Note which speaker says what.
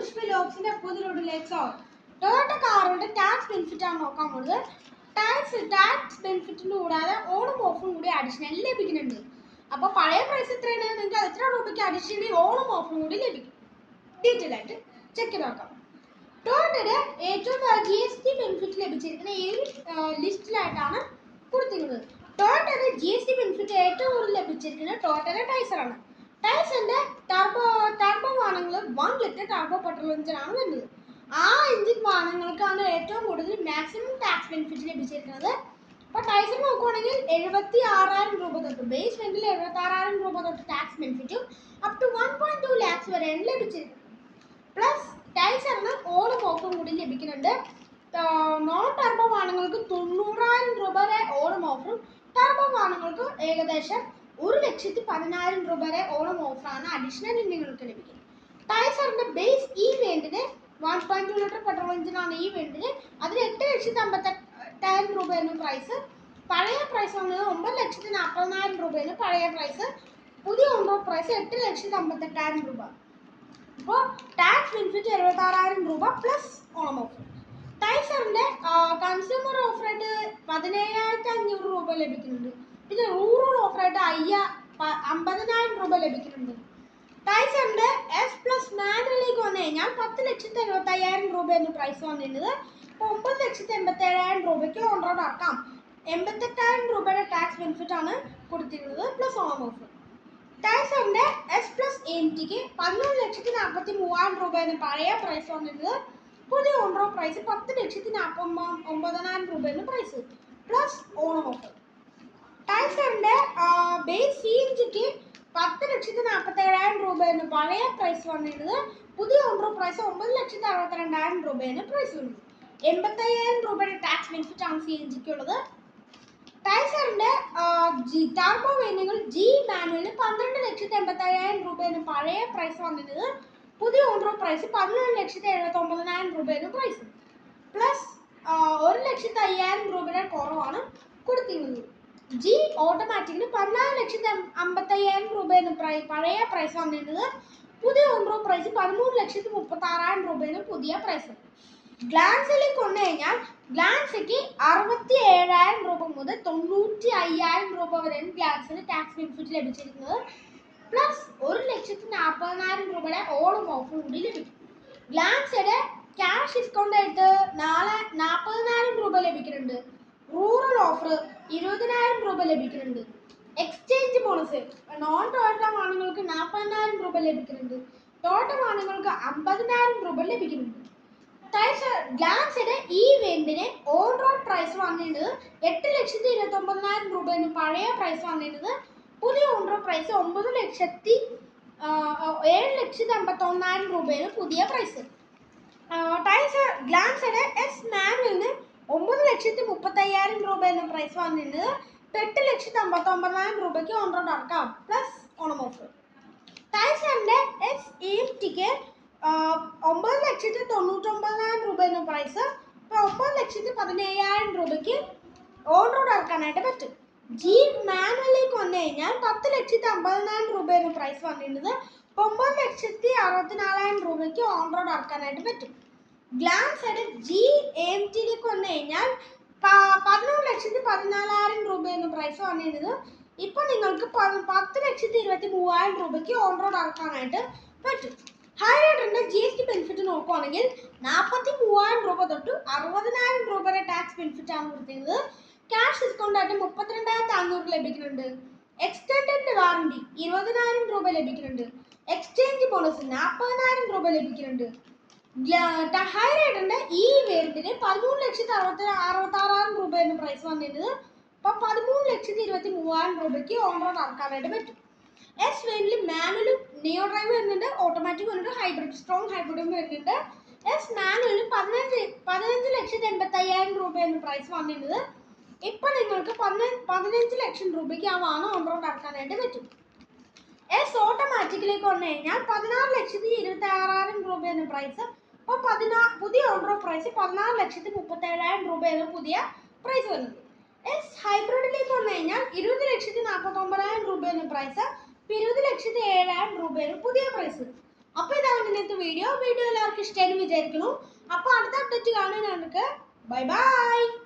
Speaker 1: കൃഷ്ണ ലോക്സിന്റെ പുതിയൊരു സ്വാഗതം ടൊയോട്ട കാറുകളുടെ ടാക്സ് ബെനിഫിറ്റ് ആണ് നോക്കാൻ പോകുന്നത് ടാക്സ് ടാക്സ് ബെനിഫിറ്റിന് കൂടാതെ ഓണും ഓഫറും കൂടി അഡീഷണൽ ലഭിക്കുന്നുണ്ട്. അപ്പോൾ പഴയ പ്രൈസ് എത്രയാണ്? നിങ്ങൾക്ക് എത്ര രൂപയ്ക്ക് അഡീഷണലി ഓണും ഓഫറും കൂടി ലഭിക്കും. ഡീറ്റെയിൽ ആയിട്ട് ചെക്ക് ചെയ്ത് നോക്കാം. ടൊയോട്ടയുടെ ഏറ്റവും ജി എസ് ടി ബെനിഫിറ്റ് ലഭിച്ചിരിക്കുന്ന ഏഴ് ലിസ്റ്റിലായിട്ടാണ് കൊടുത്തിരിക്കുന്നത്. ടൊയോട്ടയുടെ ജി എസ് ടി ബെനിഫിറ്റ് ഏറ്റവും കൂടുതൽ ലഭിച്ചിരിക്കുന്നത് ടൊയോട്ടയുടെ ടൈസറാണ് ടൈസറിന്റെ ടർബോ ടർബോ വാഹനങ്ങൾ ടർബോ ആണ് വരുന്നത് ആ എഞ്ചിൻ വാഹനങ്ങൾക്കാണ് ഏറ്റവും കൂടുതൽ മാക്സിമം ടാക്സ് ബെനിഫിറ്റ് ലഭിച്ചിരിക്കുന്നത്. അപ്പോൾ ടൈസർ നോക്കുവാണെങ്കിൽ എഴുപത്തി ആറായിരം രൂപ തൊട്ട് ബേസ് റെന്റിൽ എഴുപത്തി ആറായിരം രൂപ തൊട്ട് tax ബെനിഫിറ്റും up to one point two lakhs വരെയാണ് ലഭിച്ചിരിക്കുന്നത്. പ്ലസ് ടൈസറിന് ഓണം ഓഫറും കൂടി ലഭിക്കുന്നുണ്ട്. നോൺ ടർബോ വാഹനങ്ങൾക്ക് തൊണ്ണൂറായിരം രൂപ വരെ ഓണം ഓഫറും ടർബോ വാഹനങ്ങൾക്ക് ഏകദേശം ഒരു ലക്ഷത്തി പതിനായിരം രൂപ വരെ ഓണം ഓഫറാണ് അഡീഷണൽ നിങ്ങൾക്ക് ലഭിക്കുന്നത്. ടൈസറിന്റെ ബേസ് ഈ വേണ്ടിന് one point two litre petrol എഞ്ചിനാണ് ഈ വേണ്ടിന്. അതിന് എട്ട് ലക്ഷത്തി അമ്പത്തെട്ടായിരം രൂപയാണ് പ്രൈസ് പഴയ പ്രൈസ് വന്നത് ഒമ്പത് ലക്ഷത്തി നാൽപ്പതിനായിരം രൂപയാണ് പഴയ പ്രൈസ് പുതിയ ഓൺറോ പ്രൈസ് എട്ട് ലക്ഷത്തി അമ്പത്തെട്ടായിരം രൂപ അപ്പോൾ ടാക്സ് ബെനിഫിറ്റ് എഴുപത്തി ആറായിരം രൂപ പ്ലസ് ഓണം ഓഫർ ടൈസറിന്റെ കൺസ്യൂമർ ഓഫറായിട്ട് പതിനേഴായിരത്തി അഞ്ഞൂറ് രൂപ ലഭിക്കുന്നുണ്ട്. പിന്നെ റൂറൽ ഓഫറായിട്ട് അയ്യ അമ്പതിനായിരം രൂപ ലഭിക്കുന്നുണ്ട്. ടൈസറിന്റെ എസ് പ്ലസ് മാനുവലിലേക്ക് വന്നു. കഴിഞ്ഞാൽ പത്ത് ലക്ഷത്തി എഴുപത്തി അയ്യായിരം രൂപയാണ് പ്രൈസ് വന്നിരുന്നത്. ഒമ്പത് ലക്ഷത്തി എൺപത്തി ഏഴായിരം രൂപയ്ക്ക് ഓൺ റോഡ് ആക്കാം എൺപത്തെട്ടായിരം രൂപയുടെ ടാക്സ് ബെനിഫിറ്റ് ആണ് കൊടുത്തിരുന്നത് പ്ലസ് ഓണം ഓഫ് ടാക്സിന്റെ എസ് പ്ലസ് എം ടിക്ക് പതിനൊന്ന് ലക്ഷത്തി നാൽപ്പത്തി മൂവായിരം രൂപയാണ് പഴയ പ്രൈസ് വന്നിരുന്നത്. പുതിയ ഓൺറോ പ്രൈസ് പത്ത് ലക്ഷത്തി നാൽപ്പത്തി ഒമ്പതിനായിരം രൂപയാണ് പ്രൈസ് പ്ലസ് ഓണം ഓഫർ ടൈസറിന്റെ ബേസ് സി എൻ ജിക്ക് പത്ത് ലക്ഷത്തി നാൽപ്പത്തി രൂപയാണ് പഴയ പ്രൈസ് വന്നിരുന്നത് പുതിയ ഓൺറോ പ്രൈസ് ഒമ്പത് ലക്ഷത്തി അറുപത്തി രണ്ടായിരം രൂപയെന്ന് പ്രൈസ് വരുന്നത് എൺപത്തയ്യായിരം രൂപയുടെ ടാക്സ് ബെനിഫിറ്റ് ആണ് സി എൻ ജിക്ക് ഉള്ളത്. ടൈസറിന്റെ ജി വേനുകൾ ജി മാനുവലിന് പന്ത്രണ്ട് ലക്ഷത്തി രൂപയാണ് പഴയ പ്രൈസ് വന്നിരുന്നത് പുതിയ ഓൺറോ പ്രൈസ് പതിനൊന്ന് ലക്ഷത്തി എഴുപത്തി ഒമ്പതിനായിരം രൂപയാണ് പ്രൈസ് പ്ലസ് ഒരു ലക്ഷത്തി അയ്യായിരം രൂപയുടെ കുറവാണ് കൊടുത്തിരുന്നത്. ജി ഓട്ടോമാറ്റിക്കിന് പതിനാല് ലക്ഷത്തി അമ്പത്തി അയ്യായിരം രൂപയാണ് പ്രൈ പഴയ പ്രൈസ് വന്നിരുന്നത് പുതിയ ഓംബ്രോ പ്രൈസ് പതിമൂന്ന് ലക്ഷത്തി മുപ്പത്തി ആറായിരം രൂപയാണ് പുതിയ പ്രൈസ് ഗ്ലാൻസിലേക്ക് വന്നു കഴിഞ്ഞാൽ ഗ്ലാൻസിക്ക് അറുപത്തി ഏഴായിരം രൂപ മുതൽ തൊണ്ണൂറ്റി അയ്യായിരം രൂപ വരെയാണ് ഗ്ലാൻസിന് ടാക്സ് ബെനിഫിറ്റ് ലഭിച്ചിരിക്കുന്നത്. പ്ലസ് ഒരു ലക്ഷത്തി നാൽപ്പതിനായിരം രൂപയുടെ ഓണം ഓഫർ കൂടി ലഭിക്കും. ഗ്ലാൻസിയുടെ ക്യാഷ് ഡിസ്കൗണ്ട് ആയിട്ട് നാല് നാൽപ്പതിനായിരം രൂപ ലഭിക്കുന്നുണ്ട്. റൂറൽ ഓഫർ ഇരുപതിനായിരം രൂപ ലഭിക്കുന്നുണ്ട്. എക്സ്ചേഞ്ച് പോളിസി നോൺ ടൊയോട്ട വാഹനങ്ങൾക്ക് നാൽപ്പതിനായിരം രൂപ ലഭിക്കുന്നുണ്ട്. ടൊയോട്ട വാഹനങ്ങൾക്ക് അമ്പതിനായിരം രൂപ ലഭിക്കുന്നുണ്ട്. ടൈസർ ഗ്ലാൻസിന്റെ ഈ ഓൺ റോഡ് പ്രൈസ് വന്നിരുന്നത് എട്ട് ലക്ഷത്തി ഇരുപത്തി ഒമ്പതിനായിരം രൂപയാണ്. പഴയ പ്രൈസ് വന്നിരുന്നത് പുതിയ ഓൺ റോഡ് പ്രൈസ് ഒമ്പത് ലക്ഷത്തി ഏഴ് ലക്ഷത്തി അമ്പത്തി ഒന്നായിരം രൂപയാണ് പുതിയ പ്രൈസ് ടൈസർ ഗ്ലാൻസിന്റെ എസ് മാനുവലിന് ഒമ്പത് ലക്ഷത്തി മുപ്പത്തയ്യായിരം രൂപ എന്ന പ്രൈസ് വന്നിരുന്നത് എട്ട് ലക്ഷത്തി അമ്പത്തി ഒമ്പതിനായിരം രൂപയ്ക്ക് ഓൺ റോഡ് ഇറക്കാം പ്ലസ് ഓണം ഓഫർ ടൈസറിന്റെ എസ് എം ടിക്ക് ഒമ്പത് ലക്ഷത്തി രൂപ എന്ന പ്രൈസ് ഒമ്പത് ലക്ഷത്തി പതിനയ്യായിരം രൂപയ്ക്ക് ഓൺ റോഡ് ഇറക്കാനായിട്ട് പറ്റും. ജീൻ മാനുവലിലേക്ക് വന്നു കഴിഞ്ഞാൽ പത്ത് ലക്ഷത്തി അമ്പതിനായിരം രൂപ എന്ന പ്രൈസ് വന്നിരുന്നത് ഒമ്പത് ലക്ഷത്തി അറുപത്തിനാലായിരം രൂപയ്ക്ക് ഓൺ റോഡ് ഇറക്കാനായിട്ട് പറ്റും. ഗ്ലാൻസയുടെ ജി എം ടിയിലേക്ക് വന്നു കഴിഞ്ഞാൽ പതിനൊന്ന് ലക്ഷത്തി പതിനാലായിരം രൂപയാണ് പ്രൈസ് വന്നിരുന്നത്. ഇപ്പൊ നിങ്ങൾക്ക് പത്ത് ലക്ഷത്തി ഇരുപത്തി മൂവായിരം രൂപയ്ക്ക് ഓൺ റോഡ് ഇറക്കാനായിട്ട് പറ്റും. ഹൈറൈഡറിന്റെ ജി എസ് ടി ബെനിഫിറ്റ് നോക്കുവാണെങ്കിൽ നാൽപ്പത്തി മൂവായിരം രൂപ തൊട്ട് അറുപതിനായിരം രൂപ വരെ ടാക്സ് ബെനിഫിറ്റ് ആണ് കൊടുത്തിരുന്നത്. ക്യാഷ് ഡിസ്കൗണ്ട് ആയിട്ട് മുപ്പത്തിരണ്ടായിരത്തി അഞ്ഞൂറ് ലഭിക്കുന്നുണ്ട്. എക്സ്റ്റൻഡ് വാറണ്ടി ഇരുപതിനായിരം രൂപ ലഭിക്കുന്നുണ്ട്. എക്സ്ചേഞ്ച് ബോണസ് നാൽപ്പതിനായിരം രൂപ ലഭിക്കുന്നുണ്ട്. ഹൈറൈഡറിന്റെ ഈ വേരിയന്റിന് പതിമൂന്ന് ലക്ഷത്തി അറുപത്തി അറുപത്തി ആറായിരം രൂപയാണ് പ്രൈസ് വന്നിരുന്നത്. അപ്പൊ പതിമൂന്ന് ലക്ഷത്തി ഇരുപത്തി മൂവായിരം രൂപയ്ക്ക് ഓൺ റോഡ് ഇറക്കാനായിട്ട് പറ്റും. എസ് വേരിയന്റിൽ മാനുവലും നിയോ ഡ്രൈവ് വരുന്നുണ്ട്. ഓട്ടോമാറ്റിക് വരുന്നുണ്ട്. ഹൈബ്രിഡ് സ്ട്രോങ് ഹൈബ്രിഡും വരുന്നുണ്ട്. എസ് മാനുവലും പതിനഞ്ച് പതിനഞ്ച് ലക്ഷത്തി എൺപത്തി അയ്യായിരം രൂപയാണ് പ്രൈസ് വന്നിരുന്നത്. ഇപ്പൊ നിങ്ങൾക്ക് പതിനഞ്ച് പതിനഞ്ച് ലക്ഷം രൂപയ്ക്ക് ആ വാഹനം ഓൺ റോഡ് ഇറക്കാനായിട്ട് പറ്റും. എസ് ഓട്ടോമാറ്റിക്കിലേക്ക് വന്നു കഴിഞ്ഞാൽ പതിനാറ് ലക്ഷത്തി ഇരുപത്തി ആറായിരം രൂപയാണ് പ്രൈസ് അപ്പോൾ പതിനാ പുതിയ ഓൺറോ പ്രൈസ് പതിനാറ് ലക്ഷത്തി മുപ്പത്തി ഏഴായിരം രൂപയാണ് പുതിയ പ്രൈസ് വരുന്നത്. എസ് ഹൈബ്രിഡിലേക്ക് വന്നു കഴിഞ്ഞാൽ ഇരുപത് ലക്ഷത്തി നാൽപ്പത്തൊമ്പതിനായിരം രൂപയാണ് പ്രൈസ് ഇപ്പൊ ഇരുപത് ലക്ഷത്തി ഏഴായിരം രൂപയാണ് പുതിയ പ്രൈസ് അപ്പോൾ ഇതാണ് ഇന്നത്തെ വീഡിയോ വീഡിയോ എല്ലാവർക്കും ഇഷ്ടമായെന്ന് വിചാരിക്കുന്നു. അപ്പോൾ അടുത്ത അപ്ഡേറ്റ് കാണാൻ നമുക്ക് ബൈ ബൈ